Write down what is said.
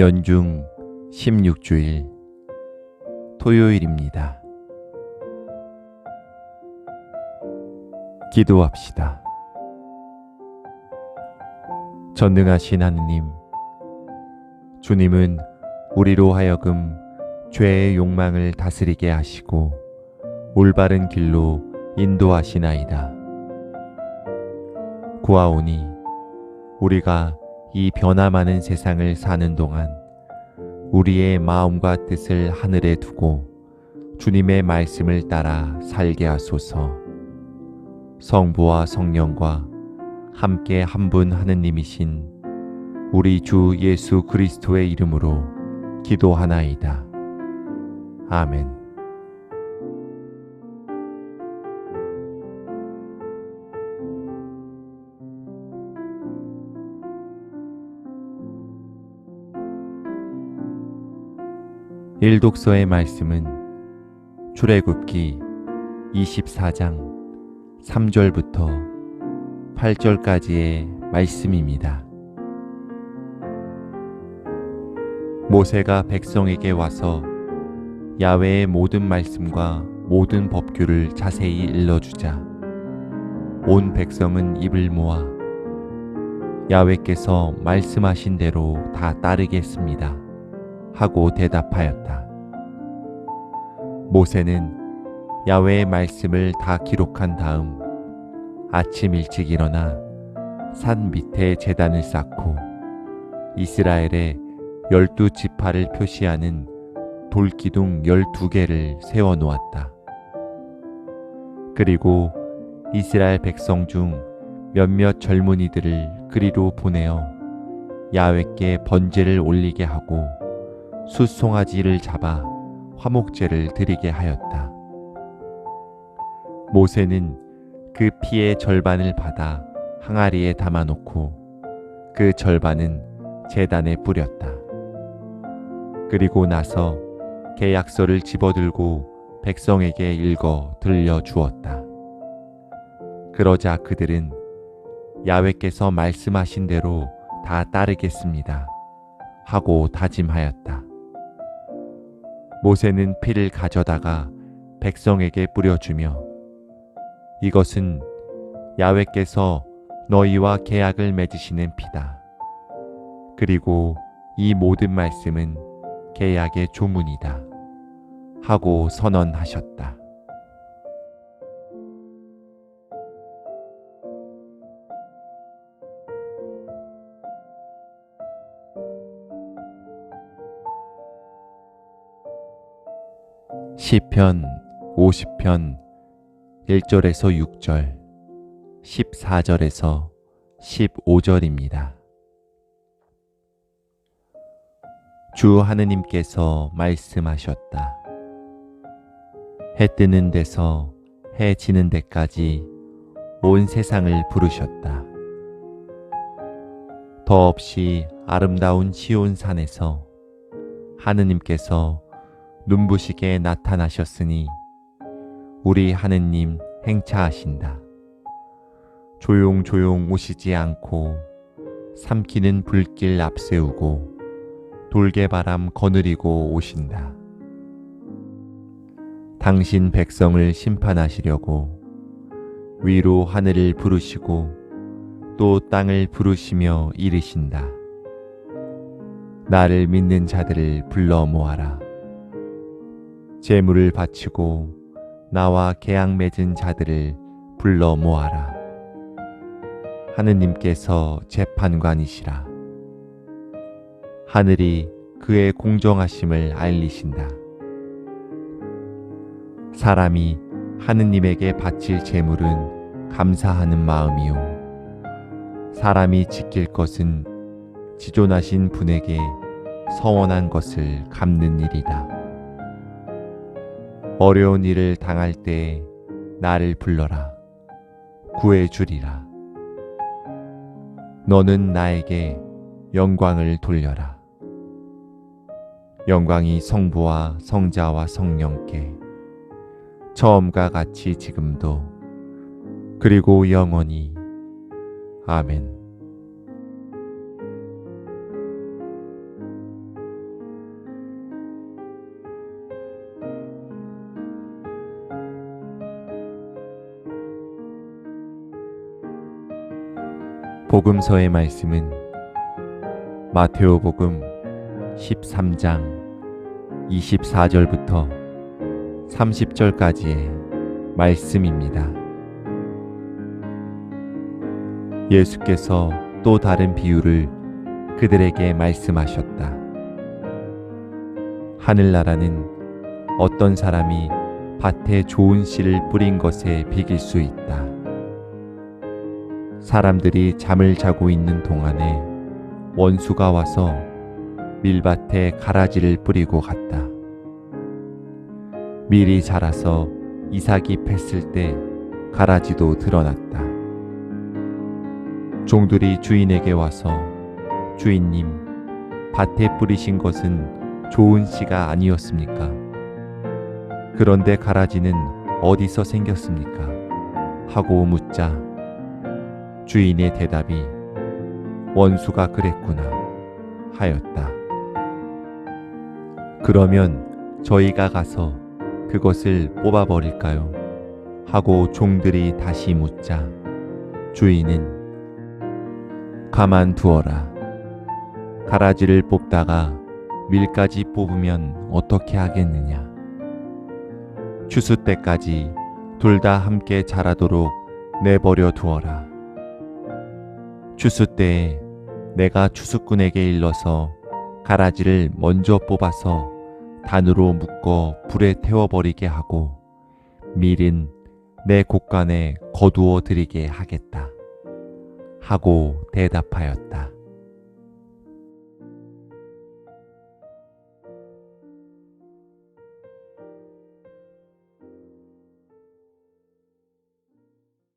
연중 16주일 토요일입니다. 기도합시다. 전능하신 하느님, 주님은 우리로 하여금 죄의 욕망을 다스리게 하시고 올바른 길로 인도하시나이다. 구하오니 우리가 이 변화 많은 세상을 사는 동안 우리의 마음과 뜻을 하늘에 두고 주님의 말씀을 따라 살게 하소서. 성부와 성령과 함께 한 분 하느님이신 우리 주 예수 그리스도의 이름으로 기도하나이다. 아멘. 일독서의 말씀은 출애굽기 24장 3절부터 8절까지의 말씀입니다. 모세가 백성에게 와서 야외의 모든 말씀과 모든 법규를 자세히 일러주자 온 백성은 입을 모아 야외께서 말씀하신 대로 다 따르겠습니다. 하고 대답하였다. 모세는 야외의 말씀을 다 기록한 다음 아침 일찍 일어나 산 밑에 재단을 쌓고 이스라엘의 열두 지파를 표시하는 돌기둥 열두 개를 세워 놓았다. 그리고 이스라엘 백성 중 몇몇 젊은이들을 그리로 보내어 야외께 번제를 올리게 하고 숫송아지를 잡아 화목제를 드리게 하였다. 모세는 그 피의 절반을 받아 항아리에 담아놓고 그 절반은 재단에 뿌렸다. 그리고 나서 계약서를 집어들고 백성에게 읽어 들려 주었다. 그러자 그들은 야외께서 말씀하신 대로 다 따르겠습니다. 하고 다짐하였다. 모세는 피를 가져다가 백성에게 뿌려주며 이것은 야외께서 너희와 계약을 맺으시는 피다. 그리고 이 모든 말씀은 계약의 조문이다. 하고 선언하셨다. 시편 50편 1절에서 6절 14절에서 15절입니다. 주 하느님께서 말씀하셨다. 해 뜨는 데서 해 지는 데까지 온 세상을 부르셨다. 더없이 아름다운 시온 산에서 하느님께서 눈부시게 나타나셨으니 우리 하느님 행차하신다. 조용조용 오시지 않고 삼키는 불길 앞세우고 돌개바람 거느리고 오신다. 당신 백성을 심판하시려고 위로 하늘을 부르시고 또 땅을 부르시며 이르신다. 나를 믿는 자들을 불러 모아라. 재물을 바치고 나와 계약 맺은 자들을 불러 모아라. 하느님께서 재판관이시라. 하늘이 그의 공정하심을 알리신다. 사람이 하느님에게 바칠 재물은 감사하는 마음이요. 사람이 지킬 것은 지존하신 분에게 서원한 것을 갚는 일이다. 어려운 일을 당할 때 나를 불러라. 구해주리라. 너는 나에게 영광을 돌려라. 영광이 성부와 성자와 성령께 처음과 같이 지금도 그리고 영원히 아멘. 복음서의 말씀은 마테오복음 13장 24절부터 30절까지의 말씀입니다. 예수께서 또 다른 비유를 그들에게 말씀하셨다. 하늘나라는 어떤 사람이 밭에 좋은 씨를 뿌린 것에 비길 수 있다. 사람들이 잠을 자고 있는 동안에 원수가 와서 밀밭에 가라지를 뿌리고 갔다. 밀이 자라서 이삭이 팼을 때 가라지도 드러났다. 종들이 주인에게 와서 주인님, 밭에 뿌리신 것은 좋은 씨가 아니었습니까? 그런데 가라지는 어디서 생겼습니까? 하고 묻자 주인의 대답이 원수가 그랬구나 하였다. 그러면 저희가 가서 그것을 뽑아버릴까요? 하고 종들이 다시 묻자 주인은 가만두어라. 가라지를 뽑다가 밀까지 뽑으면 어떻게 하겠느냐? 추수 때까지 둘 다 함께 자라도록 내버려 두어라. 추수 때에 내가 추수꾼에게 일러서 가라지를 먼저 뽑아서 단으로 묶어 불에 태워버리게 하고 밀은 내 곳간에 거두어 드리게 하겠다. 하고 대답하였다.